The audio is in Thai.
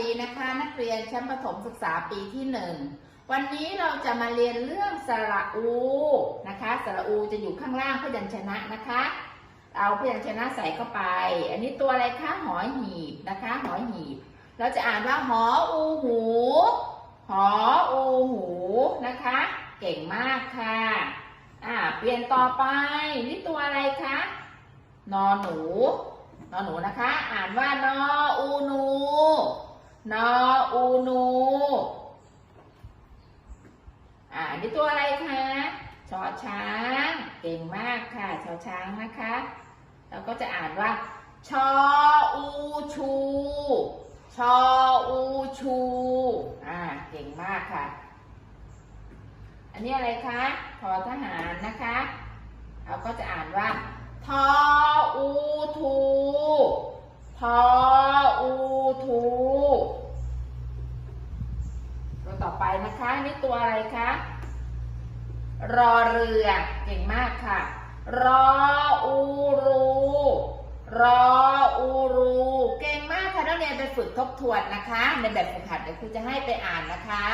ดีนะคะ นักเรียนชั้นประถมศึกษาปีที่หนึ่งวันนี้เราจะมาเรียนเรื่องสระอูนะคะสระอูจะอยู่ข้างล่างพยัญชนะนะคะ เอาพยัญชนะใส่เข้าไป อันนี้ตัวอะไรคะหอหีบนะคะ หอหีบ เราจะอ่านว่าหออูหู หออูหูนะคะ เก่งมากค่ะอ่าเปลี่ยนต่อไปนี่ตัวอะไรคะนอนหนูนอนหนูนะคะ อ่านว่านอน นออูนูอ่านนี้ตัวอะไรคะชอช้าง เก่งมากค่ะชอช้างนะคะ เราก็จะอ่านว่า ชออูชู ชออูชู อ่า เก่งมากค่ะ อันนี้อะไรคะทอทหารนะคะ เราก็จะอ่านว่า ทออูทู ทออูทู ต่อไปนะคะนี่ตัวอะไรคะรอเรือเก่งมากค่ะ รออูรูรออูรูเก่งมากค่ะนักเรียนไปฝึกทบทวนนะคะในแบบฝึกหัดเดี๋ยวครูจะให้ไปอ่านนะคะ